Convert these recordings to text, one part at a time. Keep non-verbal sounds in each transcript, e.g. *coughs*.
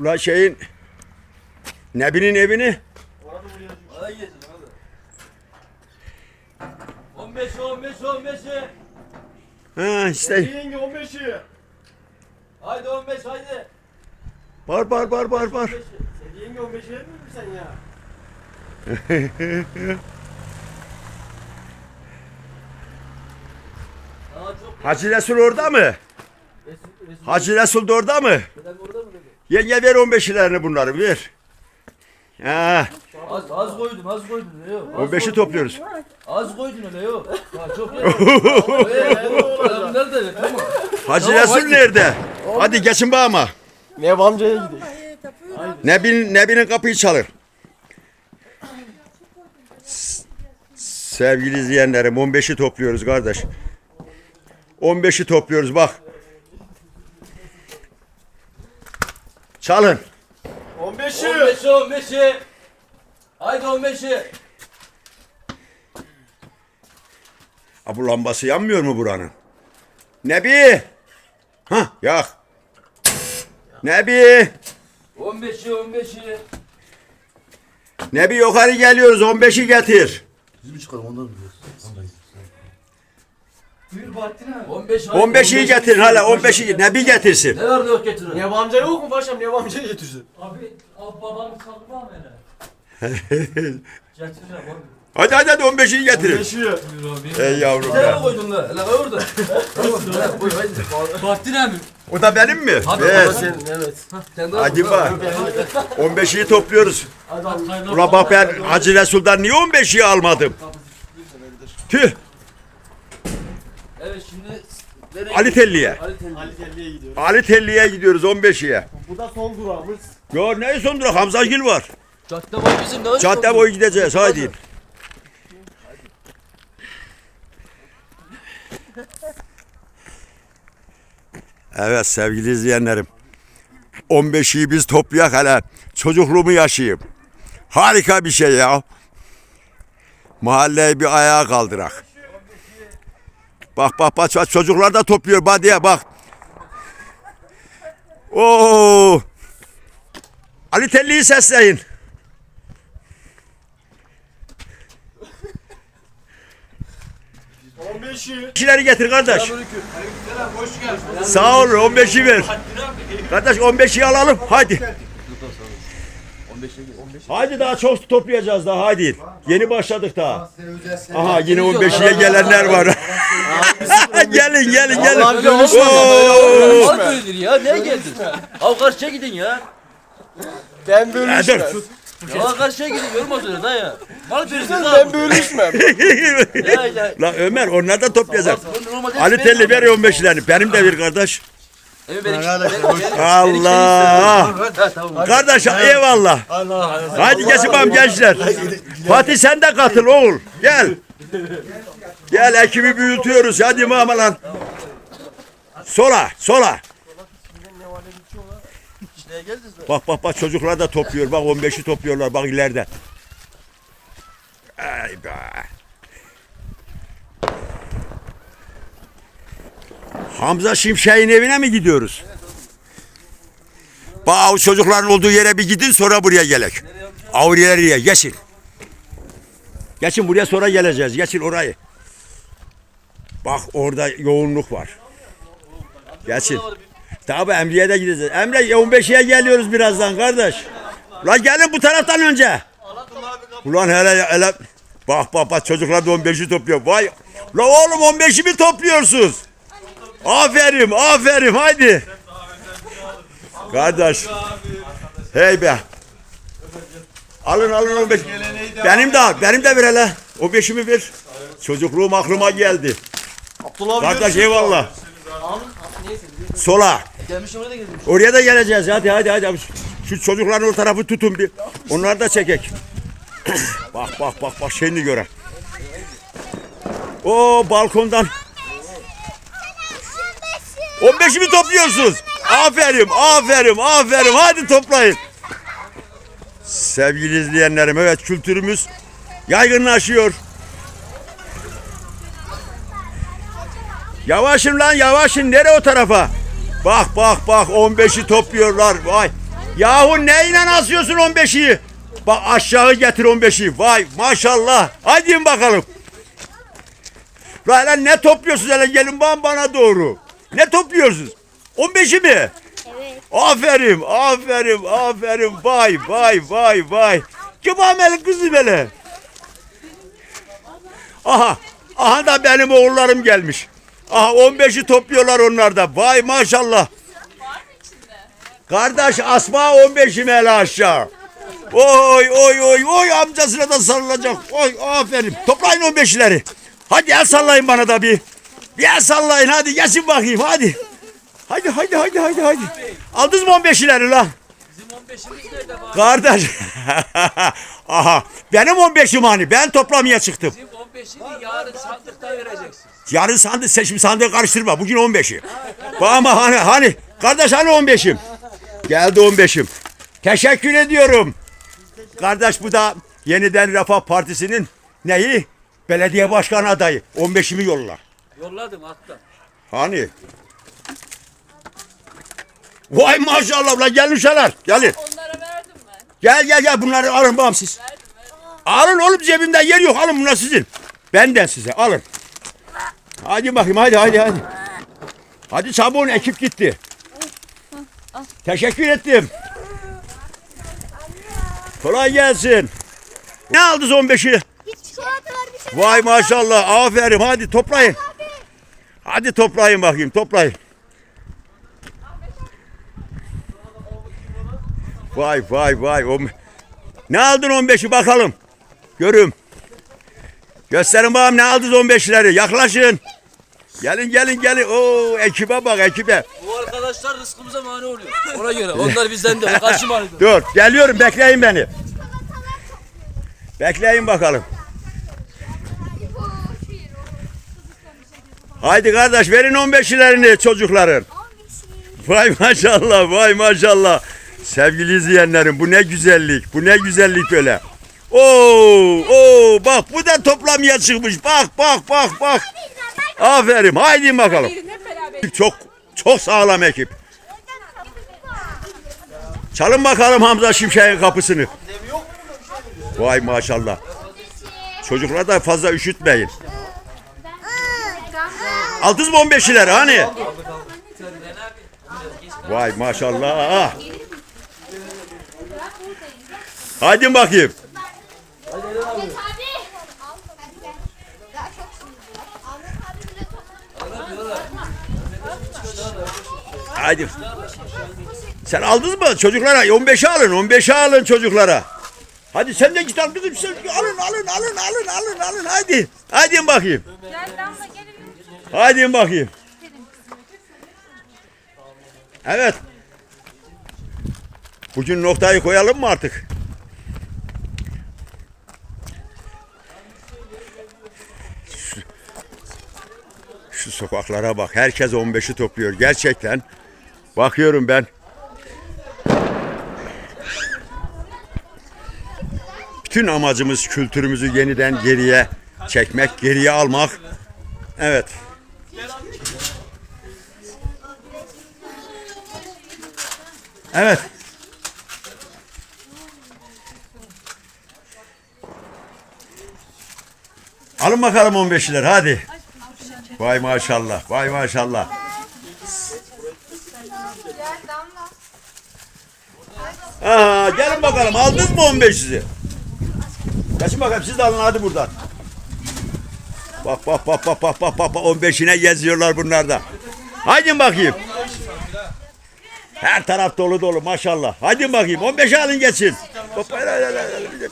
Ula şeyin Nebi'nin evini hadi. 15 15 15. ha işte Yenge 15'i. Haydi 15 haydi. bar bar bar bar bar. Sen yenge 15'i vermiyor musun sen ya? *laughs* Hacı Resul orada mı? Resul, Resul. Hacı Resul de orada mı? Orada? Yenge ver 15'lerini bunları ver. Ha, Az az koydun az koydun öyle yok. Az 15'i koydun. topluyoruz. Az koydun öyle yok. Çok ya. Ee, Nerede evet tamam. Hacı Resul nerede? Hadi geçin bağıma. Ne amcaya gidiyor. Nebi'nin Nebi'nin kapıyı çalır. S- Sevgili izleyenlerim 15'i topluyoruz kardeş. 15'i topluyoruz bak. Çalın. 15'i. 15 15. Haydi 15'i. Ha, bu lambası yanmıyor mu buranın? Nebi! Hah yak. Nebi! 15'i 15'i. Nebi yukarı geliyoruz 15'i getir. Bizim çıkalım ondan biliyoruz. 15 haydi, 15'i getirin hala 15'i Nebi getirsin. Ne var ne yok getirin. Nev amca yok mu paşam? Nev amcayı getirsin. Abi, abi babamı sallama beni. *laughs* Getireceğim oğlum. Hadi hadi hadi 15'i getirin. 15'i. Ey yavrum Bir be. mi koydun lan? Hele orada. Tamam, hele koy *laughs* haydi. Bahattin abi. O da benim mi? Hadi baba Sen evet. Sen daha Hadi bak. 15'i *laughs* topluyoruz. Hadi abi. Ula bak ben Hacı Resul'dan niye 15'i almadım? Tüh. Evet şimdi nereye Ali Telli'ye. Ali Telli. Ali Telli'ye gidiyor. Ali Telli'ye gidiyoruz 15'iye. Bu da son durağımız. Ya ne son durak Hamza Gil var. Cadde boyu bizim ne Cadde boyu gideceğiz haydi. Evet sevgili izleyenlerim. 15'i biz toplayak hele. Çocukluğumu yaşayayım. Harika bir şey ya. Mahalleyi bir ayağa kaldırak. Bak bak bak bak, çocuklar da topluyor badiye bak. Oo. Ali Telli'yi sesleyin. Son 15'i. Kişileri getir kardeş. Sağ ol 15'i ver. Kardeş 15'i alalım hadi. Hadi daha çok toplayacağız daha hadi. Yeni başladık daha. Aha yine 15'e gelenler var. *laughs* gelin gelin gelin. Vallahi bir Oo. Al böyledir ya. Neye geldin? Al karşıya gidin ya. Ben Ha, bölüşmem. dur. Ya karşıya gidin. Yormaz öyle da ya. Al böyledir Ben bölüşmem. *laughs* Ya ya. La Ömer onlar da toplayacak. Bunu normalde Ali Telli ver 15'lerini. Benim de bir kardeş. Benim benim- Allah. Kardeş eyvallah. Hadi geçin bakalım gençler. Fatih sen de katıl oğul. Gel. Gel ekibi büyütüyoruz. Hadi mama lan. Sola, sola. Bak bak bak çocuklar da topluyor. Bak 15'i topluyorlar bak ileride. Ay be. Hamza Şimşek'in evine mi gidiyoruz? Bak o çocukların olduğu yere bir gidin sonra buraya gelek. Avriyaya geçin. Geçin buraya sonra geleceğiz. Geçin orayı. Bak orada yoğunluk var. Geçin. Tabi Emre'ye de gideceğiz. Emre 15'e geliyoruz birazdan kardeş. Lan gelin bu taraftan önce. Ulan hele hele. Bak bak bak çocuklar da 15'i topluyor. Vay. La oğlum 15'i mi topluyorsunuz? Aferin aferin haydi. Kardeş. Hey be. Alın alın 15. Benim de. Benim de ver hele. O beşimi ver. Çocukluğum aklıma geldi. Abdullah abi Kardeş eyvallah. Sola. Gelmiş oraya da gelmiş. Oraya da geleceğiz. Hadi hadi hadi. Şu çocukların o tarafı tutun bir. Onları da çekek. *coughs* bak bak bak bak şeyini göre. O balkondan. 15'i mi topluyorsunuz? Aferin, aferin, aferin. Hadi toplayın. Sevgili izleyenlerim, evet kültürümüz yaygınlaşıyor. Yavaşın lan yavaşın. Nere o tarafa? Bak bak bak 15'i topluyorlar. Vay. Yahu neyle asıyorsun 15'i? Bak aşağı getir 15'i. Vay maşallah. Hadi bakalım. Lan ne topluyorsunuz hele gelin bana doğru. Ne topluyorsunuz? 15'i mi? Evet. Aferin, aferin, aferin. Vay, vay, vay, vay. Kim ameli kızı böyle? Aha, aha da benim oğullarım gelmiş. Aha 15'i topluyorlar onlar da. Vay maşallah. Kardeş asma 15'i hele aşağı. Oy oy oy oy amcasına da sarılacak. Oy aferin. Toplayın 15'leri. Hadi el sallayın bana da bir. Bir el sallayın hadi geçin bakayım hadi. Hadi hadi hadi hadi hadi. Aldınız mı 15'leri lan? Bizim 15'imiz nerede bari? Kardeş. *laughs* Aha benim 15'im hani ben toplamaya çıktım. Bizim 15'ini yarın sandıkta vereceksin. Yarın sandık seçim sandığı karıştırma. Bugün 15'i. Bak Ama hani hani kardeş hani 15'im. Geldi 15'im. Teşekkür ediyorum. Kardeş bu da yeniden Refah Partisi'nin neyi? Belediye başkan adayı. 15'imi yolla. Yolladım hatta. Hani? Vay maşallah la gelin uşaklar. Gelin. Onlara verdim ben. Gel gel gel bunları alın babam siz. Alın oğlum cebimde yer yok alın bunlar sizin. Benden size alın. Hadi bakayım hadi hadi hadi. Hadi çabuk ekip gitti. Teşekkür ettim. Kolay gelsin. Ne aldınız 15'i? Hiç çikolata var bir şey. Vay maşallah aferin hadi toplayın. Hadi toplayın bakayım toplayın. Vay vay vay. Ne aldın 15'i bakalım. Görüm. Gösterin bakalım ne aldınız 15'leri. Yaklaşın. Gelin gelin gelin. Oo ekibe bak ekibe. Bu arkadaşlar rızkımıza mani oluyor. Ona göre. Onlar bizden de. Kaçım aldı. Dur geliyorum bekleyin beni. Bekleyin bakalım. Haydi kardeş verin 15'lerini çocukların. Vay maşallah vay maşallah. Sevgili izleyenlerim bu ne güzellik bu ne güzellik öyle. Oo, oo bak bu da toplamaya çıkmış. Bak bak bak bak. Aferin haydi bakalım. Çok çok sağlam ekip. Çalın bakalım Hamza Şimşek'in kapısını. Vay maşallah. Çocuklar da fazla üşütmeyin. Aldınız mı 15'leri hani? Vay maşallah. Hadi bakayım. Hadi. Sen aldınız mı çocuklara? 15'e alın, 15'e alın çocuklara. Hadi sen de git al kızım. Sen alın, alın, alın, alın, alın, alın. Hadi. Hadi bakayım. Hadi bakayım. Evet. Bugün noktayı koyalım mı artık? Şu, şu sokaklara bak. Herkes 15'i topluyor. Gerçekten. Bakıyorum ben. Bütün amacımız kültürümüzü yeniden geriye çekmek, geriye almak. Evet. Evet. Alın bakalım 15'ler hadi. Vay maşallah. Vay maşallah. Aha, gelin bakalım. Aldınız mı 15'i? Kaçın bakalım siz de alın hadi buradan. Bak bak bak bak bak bak bak 15'ine geziyorlar bunlar da. Haydi bakayım. Her taraf dolu dolu maşallah. Hadi bakayım 15'e alın hele, hele.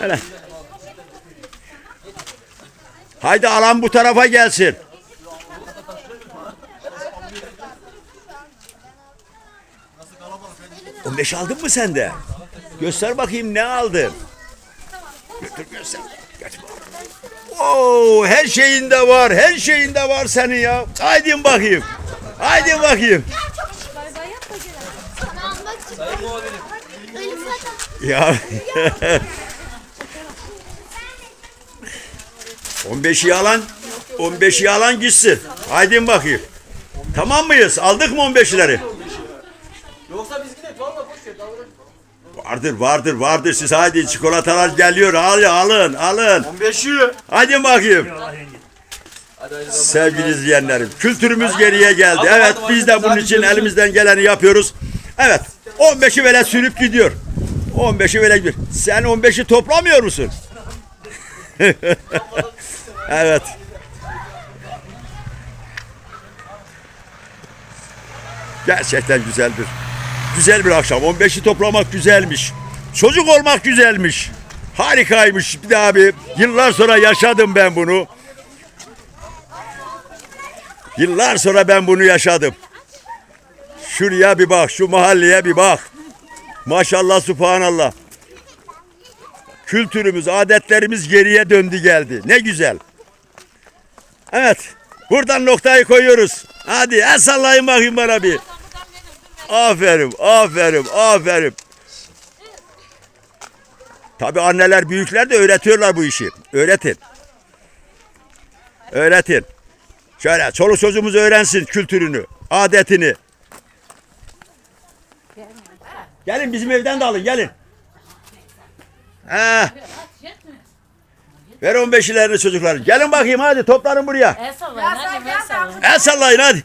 Hele. Haydi alan bu tarafa gelsin. On beş aldın mı sen de? Göster bakayım ne aldın. Götür göster. Oo, her şeyinde var, her şeyinde var senin ya. Haydi bakayım. Haydi bakayım. Ya. 15'i alan 15'i alan gitsin. Haydi bakayım. Tamam mıyız? Aldık mı 15'leri? Vardır vardır vardır. Siz haydi çikolatalar geliyor. Al alın alın. 15'i. hadi bakayım. Sevgili izleyenlerim kültürümüz geriye geldi. Evet biz de bunun için elimizden geleni yapıyoruz. Evet 15'i böyle sürüp gidiyor. 15'i böyle gidiyor. Sen 15'i toplamıyor musun? *laughs* Evet. Gerçekten güzeldir güzel bir akşam 15'i toplamak güzelmiş çocuk olmak güzelmiş harikaymış bir daha bir yıllar sonra yaşadım ben bunu Yıllar sonra ben bunu yaşadım. Şuraya bir bak, şu mahalleye bir bak. Maşallah, subhanallah. Kültürümüz, adetlerimiz geriye döndü geldi. Ne güzel. Evet, buradan noktayı koyuyoruz. Hadi el sallayın bakayım bana bir. Aferin, aferin, aferin. Tabii anneler, büyükler de öğretiyorlar bu işi. Öğretin. Öğretin. Şöyle çoluk çocuğumuz öğrensin kültürünü, adetini. Gelin bizim evden de alın gelin. Ha. Ver 15'lerini çocuklar. Gelin bakayım hadi toplanın buraya. El sallayın hadi el sallayın. El sallayın hadi.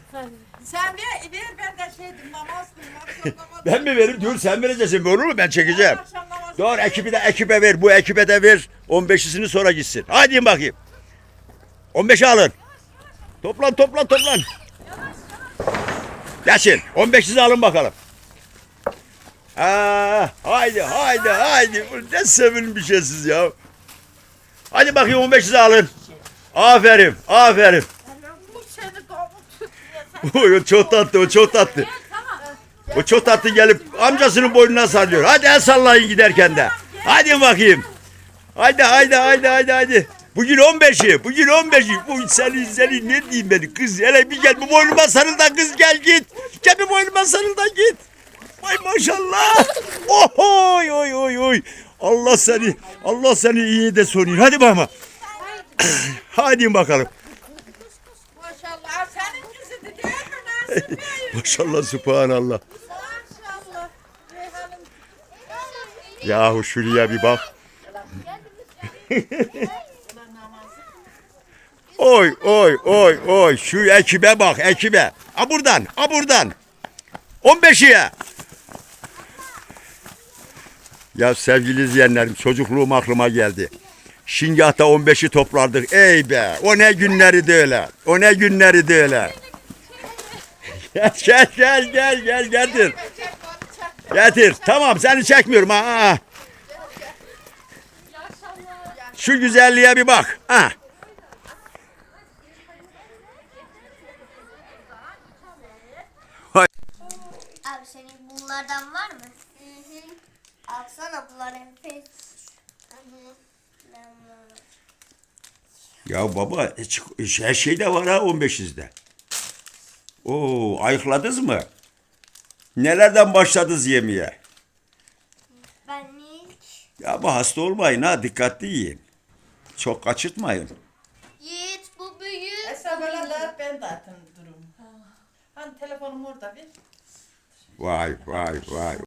Sen ver, ver ben de şey diyeyim, namaz kılayım. Akşam *laughs* namaz Ben mi veririm? Dur sen vereceksin. Olur mu? Ben çekeceğim. akşam Dur ekibi de ekibe ver. Bu ekibe de ver. 15'isini sonra gitsin. Hadi bakayım. 15'i alın. Toplan toplan toplan. Geçin. 15'inizi alın bakalım. Aa, haydi haydi haydi. Bu Ne siz ya. Hadi bakayım 15'inizi alın. Aferin aferin. Bu seni kavuk Oy, o çok tatlı o çok tatlı. O çok tatlı gelip amcasının boynuna sarılıyor. Hadi el sallayın giderken de. Hadi bakayım. Haydi haydi haydi haydi haydi. Bugün 15'i. Bugün 15'i. Bu seni seni ne diyeyim ben kız hele bir gel bu boynuma sarıl da kız gel git. Gel bir boynuma sarıl da git. Vay maşallah. Oy oy oy oy. Allah seni Allah seni iyi de sonuyun. Hadi bakma. *clears throat* Hadi bakalım. maşallah. Senin yüzü de değil mi Nasip Bey? *laughs* Maşallah subhanallah. Yahu şuraya bir bak. *laughs* oy oy oy oy şu ekibe bak ekibe. A buradan a buradan. 15'iye. Ya sevgili izleyenlerim çocukluğum aklıma geldi. Şingah'ta 15'i toplardık. Ey be o ne günleri de öyle. O ne günleri de öyle. Gel gel gel gel gel getir. Getir. Tamam seni çekmiyorum ha. Şu güzelliğe bir bak. Ha. Abi senin bunlardan var mı? Hı hı. Alsana bunları hep. Ya baba hiç- her şey de var ha 15'izde. Oo ayıkladınız mı? Nelerden başladınız yemeye? Ben hiç. Ya bu hasta olmayın ha dikkatli yiyin. Çok kaçırtmayın. Yiğit bu büyük. Esra böyle la ben de atın durum. Hani telefonum orada bir. Vay vay vay